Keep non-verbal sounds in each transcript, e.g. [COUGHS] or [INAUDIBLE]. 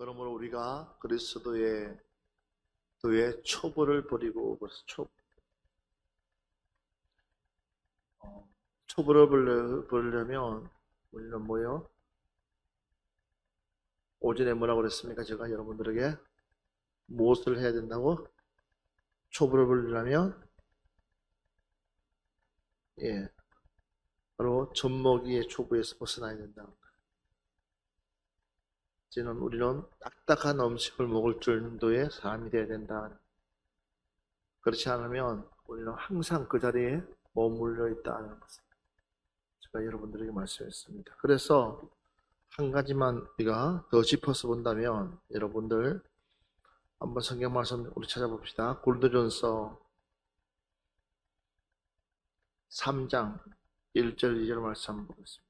그러므로 우리가 그리스도의 도의 초보를 버리고 초 어, 초보를 버리려면 우리는 뭐요? 오전에 뭐라고 그랬습니까? 제가 여러분들에게 무엇을 해야 된다고? 초보를 버리려면 예 바로 젖먹이의 초보에서 벗어나야 된다. 이제는 우리는 딱딱한 음식을 먹을 정도의 사람이 되어야 된다. 그렇지 않으면 우리는 항상 그 자리에 머물러 있다는 것을 제가 여러분들에게 말씀했습니다. 그래서 한 가지만 우리가 더 짚어서 본다면 여러분들 한번 성경 말씀 우리 찾아봅시다. 골드전서 3장 1절 2절 말씀 한번 보겠습니다.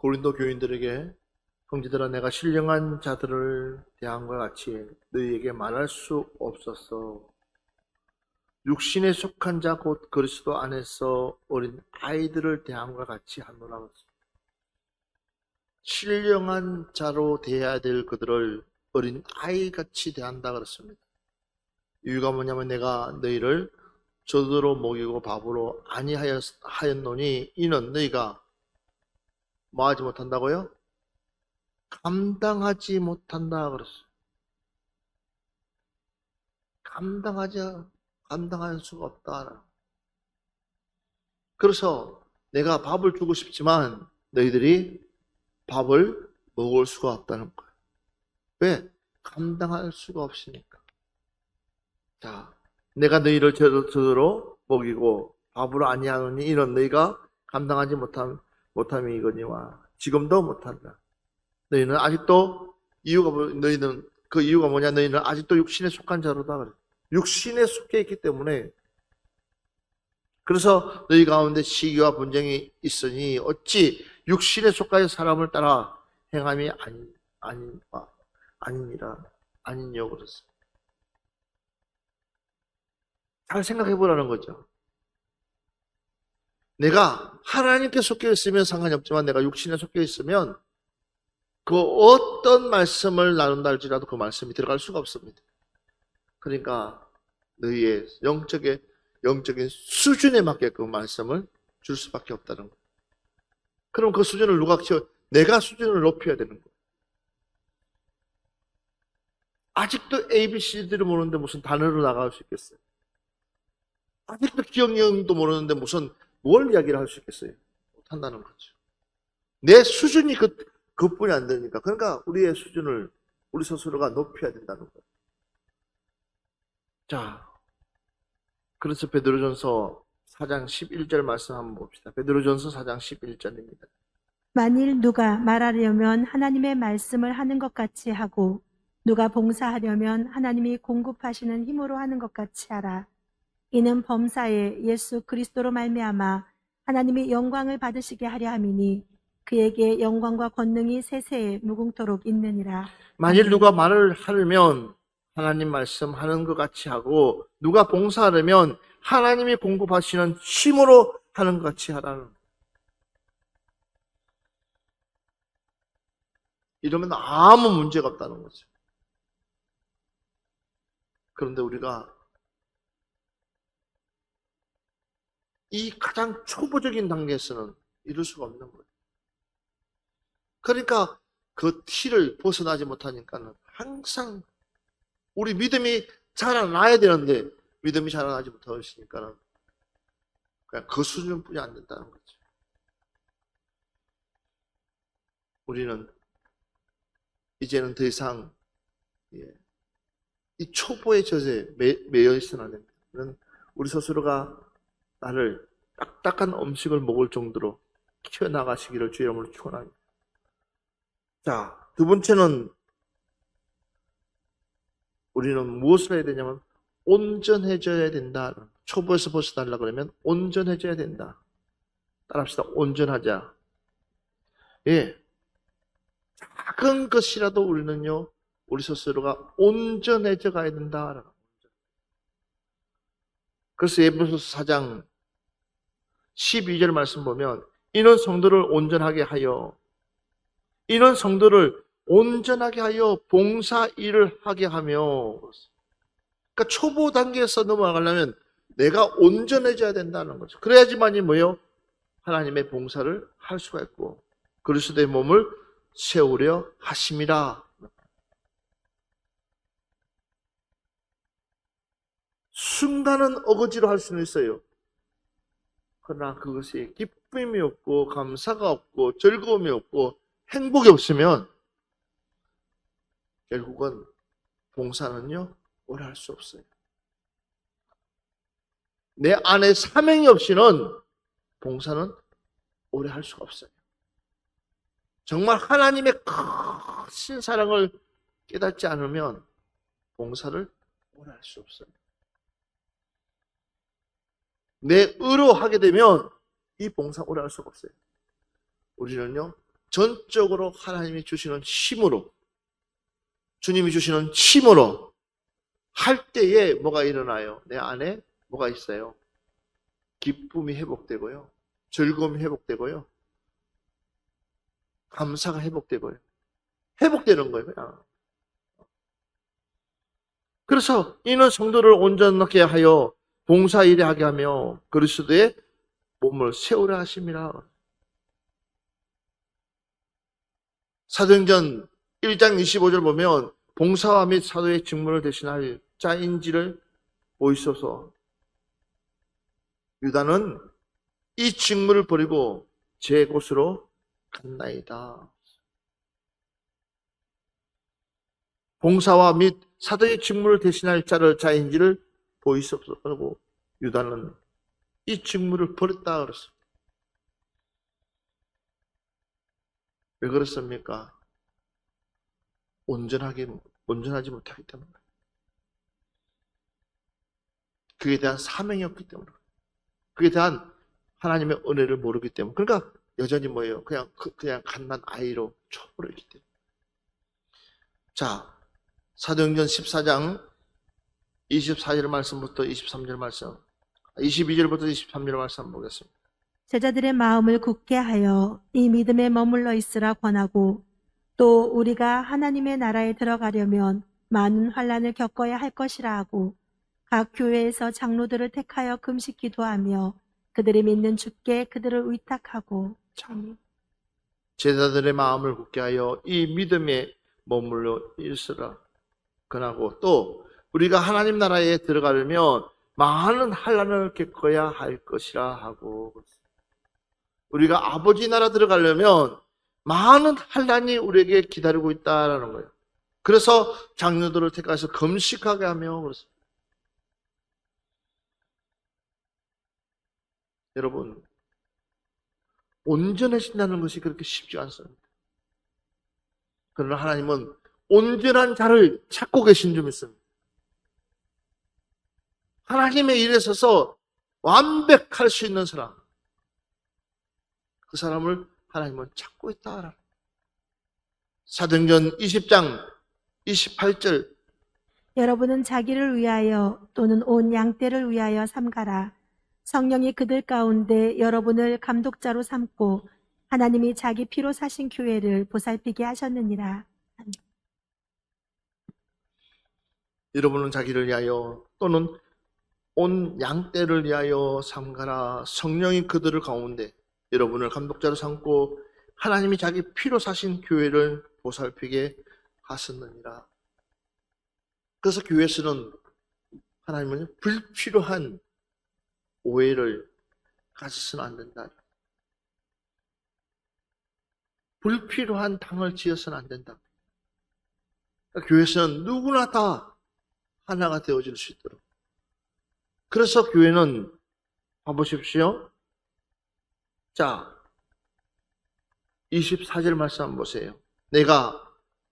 고린도 교인들에게 형제들아 내가 신령한 자들을 대함과 같이 너희에게 말할 수 없어서 육신에 속한 자 곧 그리스도 안에서 어린 아이들을 대함과 같이 하노라. 신령한 자로 대해야 될 그들을 어린 아이같이 대한다 그랬습니다. 이유가 뭐냐면 내가 너희를 저도로 먹이고 밥으로 아니하였노니 이는 너희가 뭐 하지 못한다고요? 감당하지 못한다 그랬어요. 감당하지 감당할 수가 없다. 그래서 내가 밥을 주고 싶지만 너희들이 밥을 먹을 수가 없다는 거예요. 왜? 감당할 수가 없으니까. 자, 내가 너희를 저- 저더러 먹이고 밥으로 아니하노니 이는 너희가 감당하지 못함 못함이 이거니와 지금도 못한다. 너희는 아직도 이유가 뭐, 너희는 그 이유가 뭐냐? 너희는 아직도 육신에 속한 자로다. 육신에 속해 있기 때문에 그래서 너희 가운데 시기와 분쟁이 있으니 어찌 육신에 속하여 사람을 따라 행함이 아니 아니 아, 아니니라 아니냐 그랬어. 잘 생각해 보라는 거죠. 내가 하나님께 속해 있으면 상관이 없지만 내가 육신에 속해 있으면 그 어떤 말씀을 나눈다 할지라도 그 말씀이 들어갈 수가 없습니다. 그러니까 너희의 영적의 영적인 수준에 맞게 그 말씀을 줄 수밖에 없다는 거. 그럼 그 수준을 누가 키워? 내가 수준을 높여야 되는 거예요. 아직도 ABCD를 모르는데 무슨 단어로 나갈 수 있겠어요? 아직도 기억력도 모르는데 무슨 뭘 이야기를 할 수 있겠어요? 못한다는 거죠. 내 수준이 그, 그뿐이 안 되니까. 그러니까 우리의 수준을 우리 스스로가 높여야 된다는 거예요. 자, 그래서 베드로전서 4장 11절 말씀 한번 봅시다. 베드로전서 4장 11절입니다. 만일 누가 말하려면 하나님의 말씀을 하는 것 같이 하고 누가 봉사하려면 하나님이 공급하시는 힘으로 하는 것 같이 하라. 이는 범사에 예수 그리스도로 말미암아 하나님이 영광을 받으시게 하려 함이니 그에게 영광과 권능이 세세에 무궁토록 있느니라. 만일 누가 말을 하려면 하나님 말씀하는 것 같이 하고 누가 봉사하려면 하나님이 공급하시는 힘으로 하는 것 같이 하라는 이러면 아무 문제가 없다는 거죠. 그런데 우리가 이 가장 초보적인 단계에서는 이룰 수가 없는 거예요. 그러니까 그 티를 벗어나지 못하니까는 항상 우리 믿음이 자라나야 되는데 믿음이 자라나지 못하고 있으니까는 그냥 그 수준뿐이 안 된다는 거죠. 우리는 이제는 더 이상 예, 이 초보의 매, 매여 있어는 안 됩니다. 우리 스스로가 나를 딱딱한 음식을 먹을 정도로 키워나가시기를 주의 이름으로 축원합니다. 자, 두 번째는 우리는 무엇을 해야 되냐면 온전해져야 된다. 초보에서 벗어달라 그러면 온전해져야 된다. 따라합시다. 온전하자. 예. 작은 것이라도 우리는요, 우리 스스로가 온전해져 가야 된다. 그래서 예배소서 4장 12절 말씀 보면 이는 성도를 온전하게 하여 이는 성도를 온전하게 하여 봉사 일을 하게 하며 그러니까 초보 단계에서 넘어가려면 내가 온전해져야 된다는 거죠. 그래야지만이 뭐요? 하나님의 봉사를 할 수가 있고 그리스도의 몸을 세우려 하심이라. 순간은 어거지로 할 수는 있어요. 그러나 그것이 기쁨이 없고 감사가 없고 즐거움이 없고 행복이 없으면 결국은 봉사는요 오래 할 수 없어요. 내 안에 사명이 없이는 봉사는 오래 할 수가 없어요. 정말 하나님의 크신 사랑을 깨닫지 않으면 봉사를 오래 할 수 없어요. 내 의로 하게 되면 이 봉사 오래 할 수가 없어요. 우리는요, 전적으로 하나님이 주시는 힘으로, 주님이 주시는 힘으로 할 때에 뭐가 일어나요? 내 안에 뭐가 있어요? 기쁨이 회복되고요. 즐거움이 회복되고요. 감사가 회복되고요. 회복되는 거예요, 그냥. 그래서 이는 성도를 온전하게 하여 봉사 일에 하게 하며 그리스도의 몸을 세우려 하심이라. 사도행전 1장 25절 보면 봉사와 및 사도의 직무를 대신할 자인지를 보이소서. 유다는 이 직무를 버리고 제 곳으로 갔나이다. 봉사와 및 사도의 직무를 대신할 자를 자인지를 보이소서 하고 유다는 이 직무를 버렸다 그랬어. 왜 그렇습니까? 온전하게 온전하지 못하기 때문에. 그에 대한 사명이 없기 때문에. 그에 대한 하나님의 은혜를 모르기 때문에. 그러니까 여전히 뭐예요? 그냥 그- 그냥 갓난 아이로 초보르기 때문에. 자, 사도행전 14장 24절 말씀부터 23절 말씀, 22절부터 23절 말씀 보겠습니다. 제자들의 마음을 굳게 하여 이 믿음에 머물러 있으라 권하고 또 우리가 하나님의 나라에 들어가려면 많은 환란을 겪어야 할 것이라 하고 각 교회에서 장로들을 택하여 금식 기도하며 그들이 믿는 주께 그들을 위탁하고 참 제자들의 마음을 굳게 하여 이 믿음에 머물러 있으라 그러고 또 우리가 하나님 나라에 들어가려면 많은 환란을 겪어야 할 것이라 하고 우리가 아버지 나라 들어가려면 많은 환란이 우리에게 기다리고 있다라는 거예요. 그래서 장로들을 택해서 금식하게 하며 그렇습니다. 여러분 온전해진다는 것이 그렇게 쉽지 않습니다. 그러나 하나님은 온전한 자를 찾고 계신 줄 믿습니다. 하나님의 일에 서서 완벽할 수 있는 사람, 그 사람을 하나님은 찾고 있다. 사도행전 20장 28절 여러분은 자기를 위하여 또는 온 양떼를 위하여 삼가라. 성령이 그들 가운데 여러분을 감독자로 삼고 하나님이 자기 피로 사신 교회를 보살피게 하셨느니라. 여러분은 자기를 위하여 또는 온 양떼를 위하여 삼가라 성령이 그들을 가운데 여러분을 감독자로 삼고 하나님이 자기 피로 사신 교회를 보살피게 하셨느니라. 그래서 교회에서는 하나님은 불필요한 오해를 가져서는 안 된다. 불필요한 당을 지어서는 안 된다. 그러니까 교회에서는 누구나 다 하나가 되어질 수 있도록. 그래서 교회는 봐보십시오. 자, 24절 말씀 한번 보세요. 내가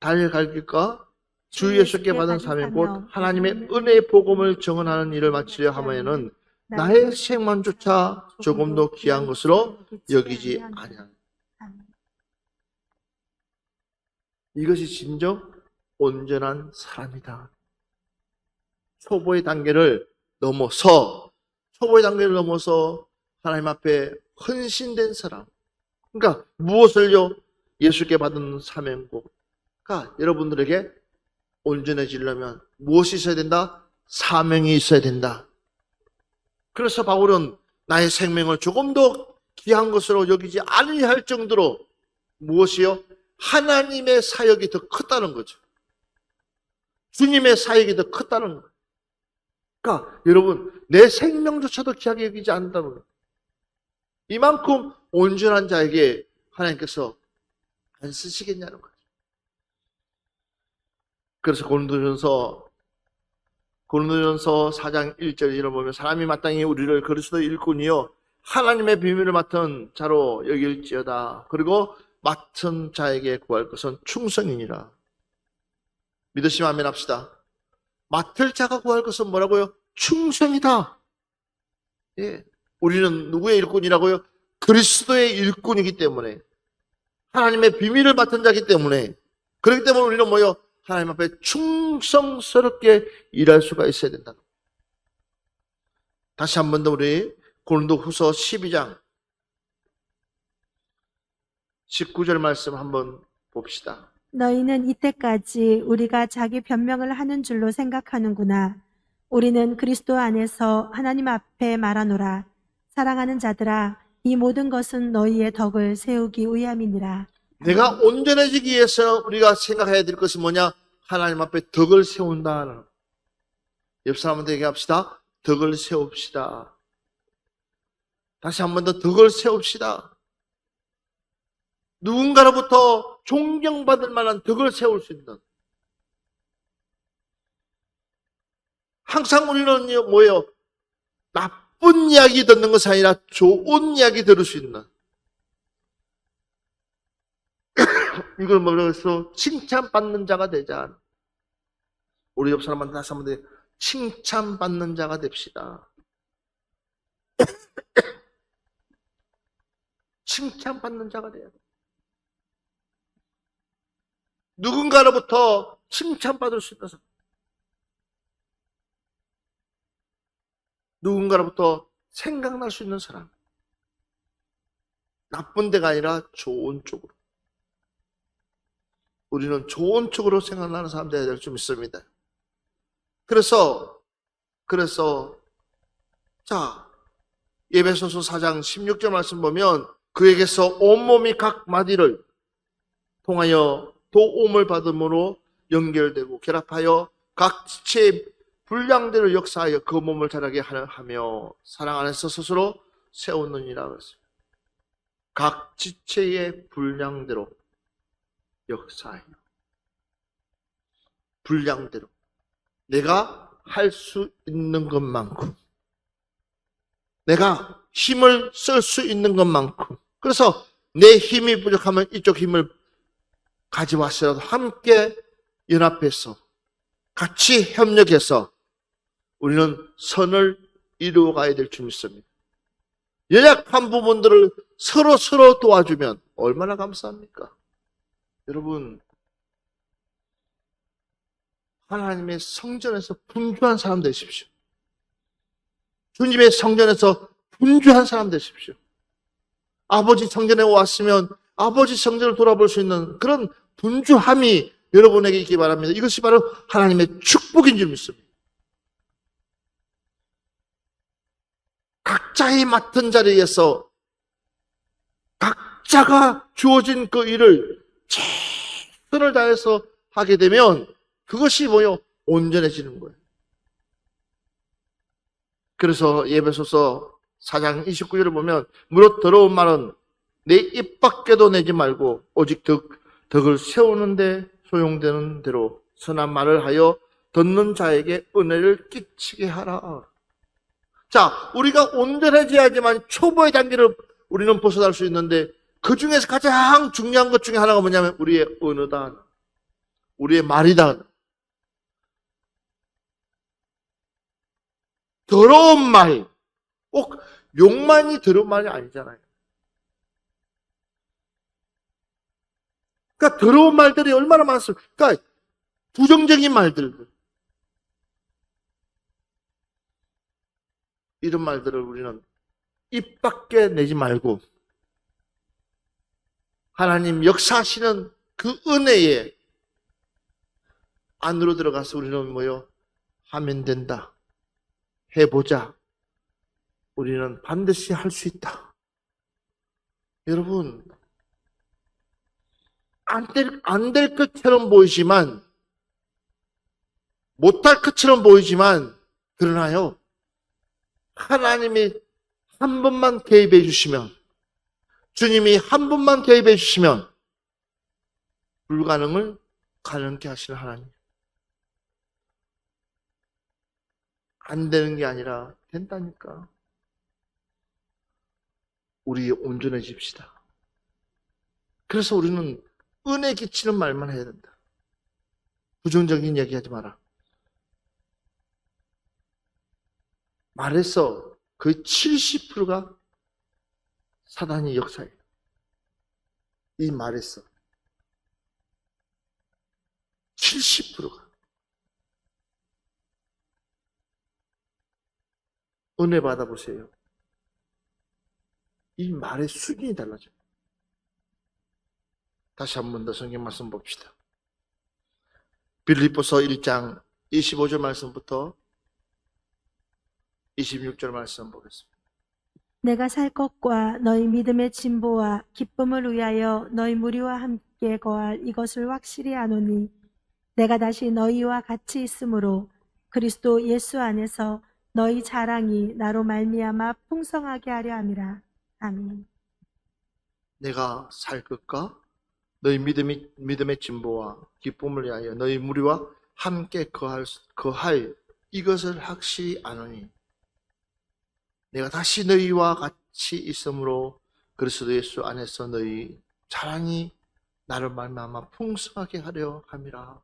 달려갈 길과 주주 예수께 받은 사명 곧 하나님의 은혜의 복음을 정언하는 일을 마치려 하면은 나의 생만조차 조금도 귀한 것으로 여기지 아니하는 이것이 진정 온전한 사람이다. 초보의 단계를 넘어서 초보의 단계를 넘어서 하나님 앞에 헌신된 사람. 그러니까 무엇을요? 예수께 받은 사명고. 그러니까 여러분들에게 온전해지려면 무엇이 있어야 된다? 사명이 있어야 된다. 그래서 바울은 나의 생명을 조금 더 귀한 것으로 여기지 않으려 할 정도로 무엇이요? 하나님의 사역이 더 컸다는 거죠. 주님의 사역이 더 컸다는 거예요. 그러니까 여러분 내 생명조차도 귀하게 여기지 않는다는 거예요. 이만큼 온전한 자에게 하나님께서 안 쓰시겠냐는 거죠. 그래서 고린도전서 고린도전서 4장 1절 을 보면 사람이 마땅히 우리를 그리스도의 일꾼이요 하나님의 비밀을 맡은 자로 여길지어다. 그리고 맡은 자에게 구할 것은 충성이니라. 믿으시면 아멘 합시다. 맡을 자가 구할 것은 뭐라고요? 충성이다. 예. 우리는 누구의 일꾼이라고요? 그리스도의 일꾼이기 때문에 하나님의 비밀을 맡은 자이기 때문에 그렇기 때문에 우리는 뭐요? 하나님 앞에 충성스럽게 일할 수가 있어야 된다. 다시 한 번 더 우리 고린도 후서 12장 19절 말씀 한번 봅시다. 너희는 이때까지 우리가 자기 변명을 하는 줄로 생각하는구나. 우리는 그리스도 안에서 하나님 앞에 말하노라. 사랑하는 자들아, 이 모든 것은 너희의 덕을 세우기 위함이니라. 내가 온전해지기 위해서 우리가 생각해야 될 것은 뭐냐? 하나님 앞에 덕을 세운다. 옆 사람한테 얘기합시다. 덕을 세웁시다. 다시 한 번 더 덕을 세웁시다. 누군가로부터 존경받을 만한 덕을 세울 수 있는. 항상 우리는 뭐예요? 나쁜 이야기 듣는 것이 아니라 좋은 이야기 들을 수 있는. [COUGHS] 이걸 뭐라고 해서 칭찬받는 자가 되자. 우리 옆 사람한테 다시 한번 칭찬받는 자가 됩시다. [COUGHS] 칭찬받는 자가 돼야 돼. 누군가로부터 칭찬받을 수 사람. 누군가로부터 생각날 수 있는 사람. 나쁜 데가 아니라 좋은 쪽으로. 우리는 좋은 쪽으로 생각나는 사람 되어야 될줄 믿습니다. 그래서, 그래서, 자, 예배소서 4장 16절 말씀 보면 그에게서 온몸이 각 마디를 통하여 도움을 받음으로 연결되고 결합하여 각 지체의 분량대로 역사하여 그 몸을 자라게 하며 사랑 안에서 스스로 세우느니라 그랬어요. 각 지체의 분량대로 역사해요. 분량대로. 내가 할 수 있는 것만큼. 내가 힘을 쓸 수 있는 것만큼. 그래서 내 힘이 부족하면 이쪽 힘을 가져왔어라도 함께 연합해서 같이 협력해서 우리는 선을 이루어 가야 될 줄 믿습니다. 연약한 부분들을 서로 서로 도와주면 얼마나 감사합니까? 여러분, 하나님의 성전에서 분주한 사람 되십시오. 주님의 성전에서 분주한 사람 되십시오. 아버지 성전에 왔으면 아버지 성전을 돌아볼 수 있는 그런 분주함이 여러분에게 있기 바랍니다. 이것이 바로 하나님의 축복인 줄 믿습니다. 각자의 맡은 자리에서 각자가 주어진 그 일을 최선을 다해서 하게 되면 그것이 뭐요? 온전해지는 거예요. 그래서 예배소서 4장 29절을 보면 무릇 더러운 말은 내 입 밖에도 내지 말고 오직 덕, 덕을 세우는데 소용되는 대로 선한 말을 하여 듣는 자에게 은혜를 끼치게 하라. 자, 우리가 온전해져야지만 초보의 단계를 우리는 벗어날 수 있는데 그 중에서 가장 중요한 것 중에 하나가 뭐냐면 우리의 언어다. 우리의 말이다. 더러운 말, 꼭 욕만이 더러운 말이 아니잖아요. 그러니까 더러운 말들이 얼마나 많습니까? 그러니까 부정적인 말들. 이런 말들을 우리는 입 밖에 내지 말고 하나님 역사하시는 그 은혜에 안으로 들어가서 우리는 뭐요? 하면 된다. 해보자. 우리는 반드시 할 수 있다. 여러분, 안 될, 안 될 것처럼 보이지만, 못할 것처럼 보이지만, 그러나요, 하나님이 한 번만 개입해 주시면, 주님이 한 번만 개입해 주시면, 불가능을 가능케 하시는 하나님. 안 되는 게 아니라 된다니까. 우리 온전해집시다. 그래서 우리는 은혜 끼치는 말만 해야 된다. 부정적인 얘기 하지 마라. 말에서 거의 70%가 사단이 역사예요. 이 말에서. 70%가. 은혜 받아보세요. 이 말의 수준이 달라져요. 다시 한 번 더 성경 말씀 봅시다. 빌립보서 1장 25절 말씀부터 26절 말씀 보겠습니다. 내가 살 것과 너희 믿음의 진보와 기쁨을 위하여 너희 무리와 함께 거할 이것을 확실히 아노니 내가 다시 너희와 같이 있으므로 그리스도 예수 안에서 너희 자랑이 나로 말미암아 풍성하게 하려 함이라. 아멘. 내가 살 것과 너희 믿음이, 믿음의 진보와 기쁨을 위하여 너희 무리와 함께 거할, 수- 거할 이것을 확실히 아노니 내가 다시 너희와 같이 있으므로 그리스도 예수 안에서 너희 자랑이 나를 말미암아 풍성하게 하려 함이라.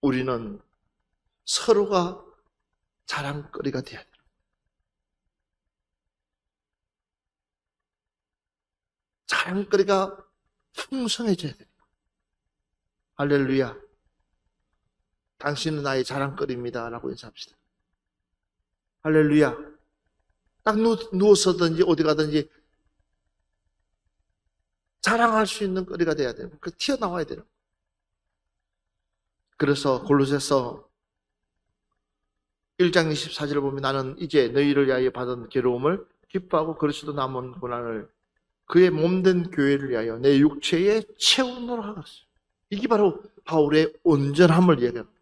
우리는 서로가 자랑거리가 되어야 돼. 자랑거리가 풍성해져야 됩니다. 할렐루야. 당신은 나의 자랑거리입니다. 라고 인사합시다. 할렐루야. 딱 누, 누워서든지 어디 가든지 자랑할 수 있는 거리가 돼야 돼요. 그 튀어나와야 돼요. 그래서 골로새서 1장 24절을 보면 나는 이제 너희를 위하여 받은 괴로움을 기뻐하고 그리스도 남은 고난을 그의 몸된 교회를 위하여 내 육체에 채우노라 하겠어요. 이게 바로 바울의 온전함을 얘기합니다.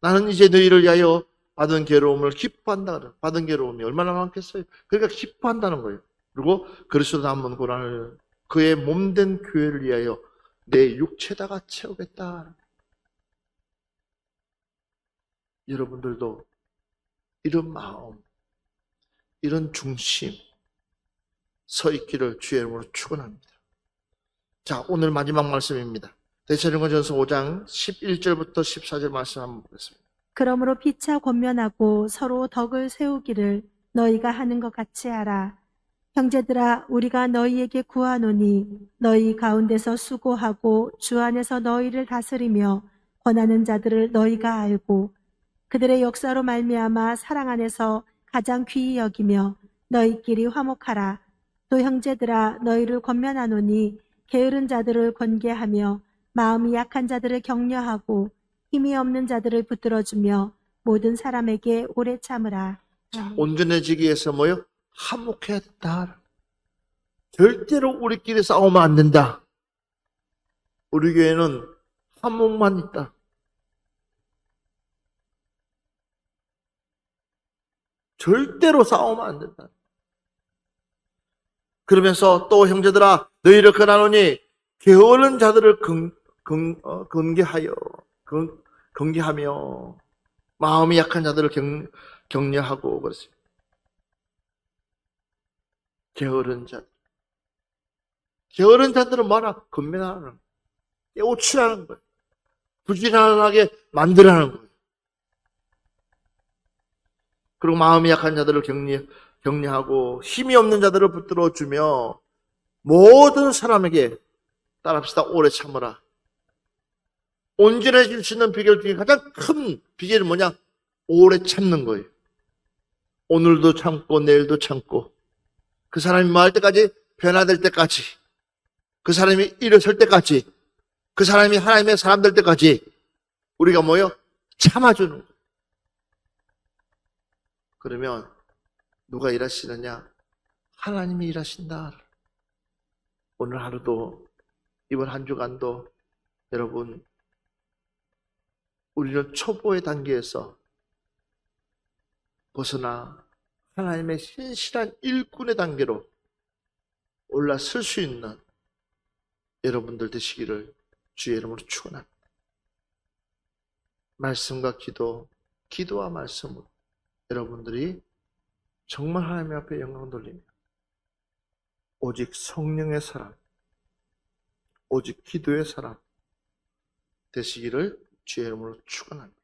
나는 이제 너희를 위하여 받은 괴로움을 기뻐한다. 받은 괴로움이 얼마나 많겠어요? 그러니까 기뻐한다는 거예요. 그리고 그리스도 남은 고난을 그의 몸된 교회를 위하여 내 육체다가 채우겠다. 여러분들도 이런 마음, 이런 중심 서 있기를 주의 이름으로 축원합니다. 자, 오늘 마지막 말씀입니다. 대체령전서 5장 11절부터 14절 말씀 한번 보겠습니다. 그러므로 피차 권면하고 서로 덕을 세우기를 너희가 하는 것 같이 하라. 형제들아, 우리가 너희에게 구하노니 너희 가운데서 수고하고 주 안에서 너희를 다스리며 권하는 자들을 너희가 알고 그들의 역사로 말미암아 사랑 안에서 가장 귀히 여기며 너희끼리 화목하라. 또 형제들아, 너희를 권면하노니 게으른 자들을 권계하며 마음이 약한 자들을 격려하고 힘이 없는 자들을 붙들어주며 모든 사람에게 오래 참으라. 아멘. 온전해지기 위해서 뭐요? 된다. 절대로 우리끼리 싸우면 안 된다. 우리 교회는 화목만 있다. 절대로 싸우면 안 된다. 그러면서 또 형제들아 너희를 권하노니 게으른 자들을 근, 근, 어, 근계하여 근, 근계하며 마음이 약한 자들을 경, 격려하고 그랬어요. 게으른 자. 게으른 자들은 뭐라? 건면하는. 깨우치라는 거예요. 부지런하게 만들라는 거예요. 그리고 마음이 약한 자들을 격리, 격려하고 힘이 없는 자들을 붙들어 주며 모든 사람에게 따라합시다. 오래 참으라. 온전해질 수 있는 비결 중에 가장 큰 비결이 뭐냐? 오래 참는 거예요. 오늘도 참고 내일도 참고 그 사람이 뭐할 때까지 변화될 때까지 그 사람이 일어설 때까지 그 사람이 하나님의 사람 될 때까지 우리가 뭐요? 참아주는 거예요. 그러면 누가 일하시느냐? 하나님이 일하신다. 오늘 하루도 이번 한 주간도 여러분 우리는 초보의 단계에서 벗어나 하나님의 신실한 일꾼의 단계로 올라설 수 있는 여러분들 되시기를 주의 이름으로 축원합니다. 말씀과 기도, 기도와 말씀으로 여러분들이 정말 하나님 앞에 영광 돌리며 오직 성령의 사람, 오직 기도의 사람 되시기를 주의 이름으로 축원합니다.